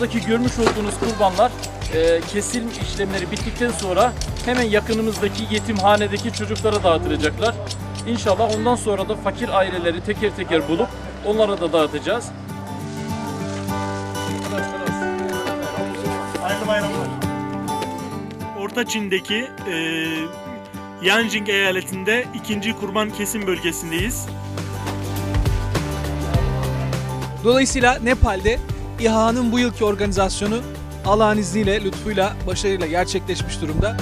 buradaki görmüş olduğunuz kurbanlar e, kesim işlemleri bittikten sonra hemen yakınımızdaki yetimhanedeki çocuklara dağıtılacaklar. İnşallah ondan sonra da fakir aileleri teker teker bulup onlara da dağıtacağız. Hayırlı bayramlar. Orta Çin'deki e, Yanjing eyaletinde ikinci kurban kesim bölgesindeyiz. Dolayısıyla Nepal'de İHA'nın bu yılki organizasyonu Allah'ın izniyle, lütfuyla, başarıyla gerçekleşmiş durumda.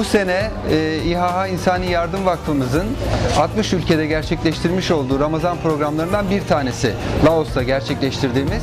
Bu sene e, İHA İnsani Yardım Vakfımızın 60 ülkede gerçekleştirmiş olduğu Ramazan programlarından bir tanesi. Laos'ta gerçekleştirdiğimiz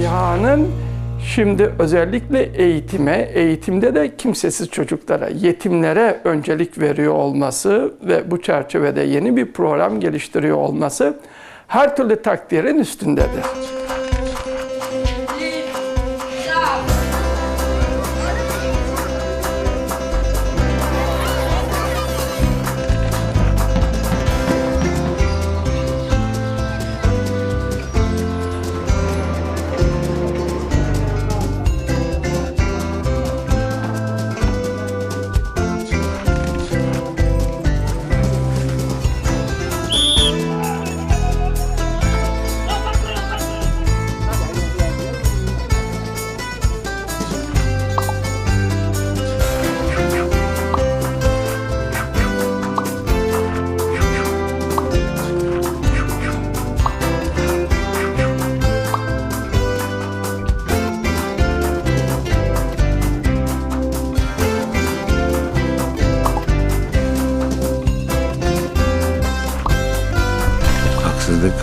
İHA'nın şimdi özellikle eğitime, eğitimde de kimsesiz çocuklara, yetimlere öncelik veriyor olması ve bu çerçevede yeni bir program geliştiriyor olması her türlü takdirin üstündedir.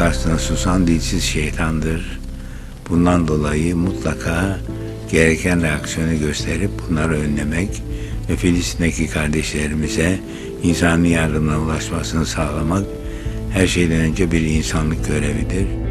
Karşısında susan dilsiz şeytandır. Bundan dolayı mutlaka gereken reaksiyonu gösterip bunları önlemek ve Filistin'deki kardeşlerimize insani yardımla ulaşmasını sağlamak her şeyden önce bir insanlık görevidir.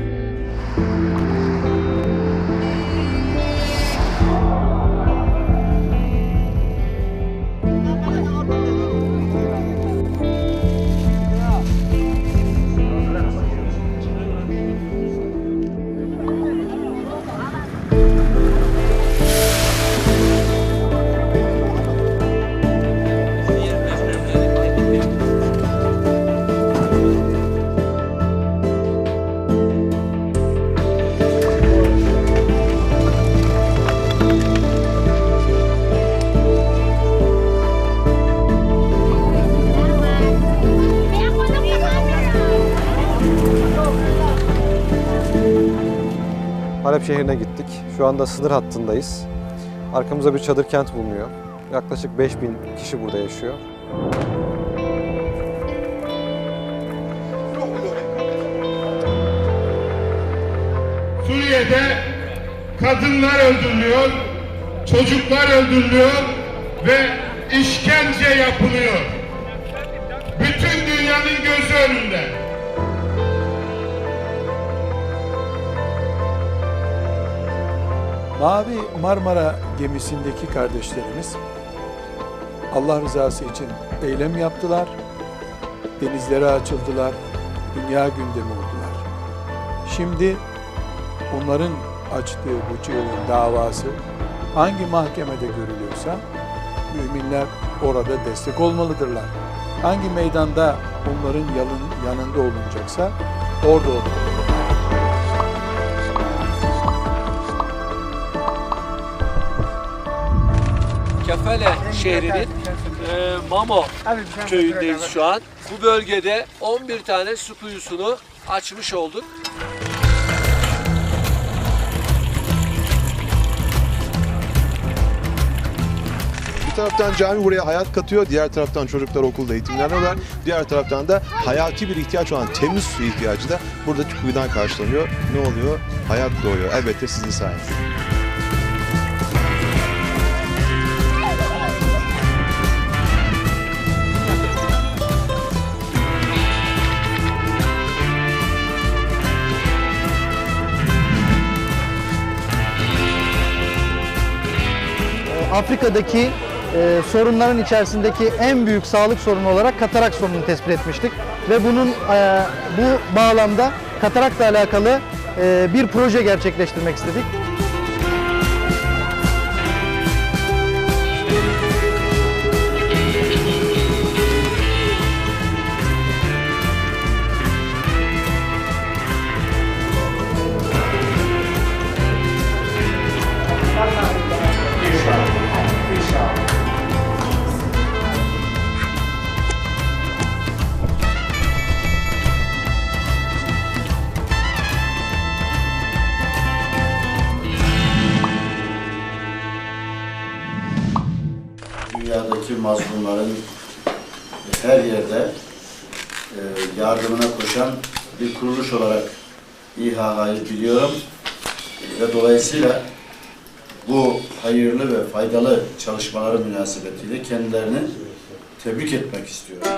Halep şehrine gittik. Şu anda sınır hattındayız. Arkamızda bir çadır kent bulunuyor. Yaklaşık 5000 kişi burada yaşıyor. Suriye'de kadınlar öldürülüyor, çocuklar öldürülüyor ve işkence yapılıyor. Bütün dünyanın gözü önünde. Mavi Marmara gemisindeki kardeşlerimiz Allah rızası için eylem yaptılar. Denizlere açıldılar. Dünya gündemi oldular. Şimdi onların açtığı bu çığırın davası hangi mahkemede görülüyorsa müminler orada destek olmalıdırlar. Hangi meydanda onların yanın, yanında olunacaksa orada olmalı. Kefele şehrinin e, Mamo köyündeyiz şu an. Bu bölgede 11 tane su kuyusunu açmış olduk. taraftan cami buraya hayat katıyor. Diğer taraftan çocuklar okulda eğitimler alıyorlar. Diğer taraftan da hayati bir ihtiyaç olan temiz su ihtiyacı da burada kuyudan karşılanıyor. Ne oluyor? Hayat doğuyor. Elbette sizin sayenizde. Afrika'daki e, sorunların içerisindeki en büyük sağlık sorunu olarak katarak sorununu tespit etmiştik. Ve bunun e, bu bağlamda katarakla alakalı e, bir proje gerçekleştirmek istedik. Dünyadaki mazlumların her yerde e, yardımına koşan bir kuruluş olarak İHH'yı biliyorum ve dolayısıyla bu hayırlı ve faydalı çalışmaları münasebetiyle kendilerini tebrik etmek istiyorum.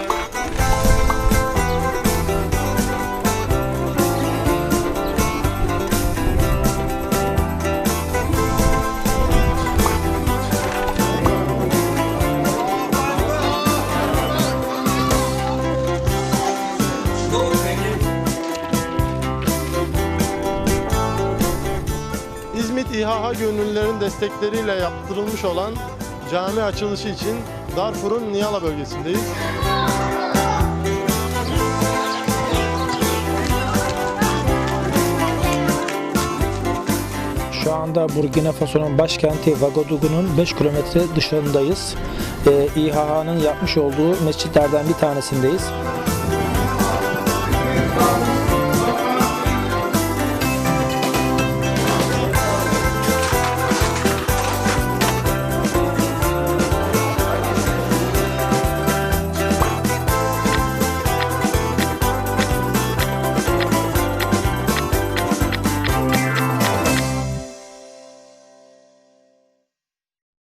İHH gönüllülerin destekleriyle yaptırılmış olan cami açılışı için Darfur'un Niyala bölgesindeyiz. Şu anda Burkina Faso'nun başkenti Ouagadougou'nun 5 kilometre dışındayız. Ee, İHH'nın yapmış olduğu mescitlerden bir tanesindeyiz.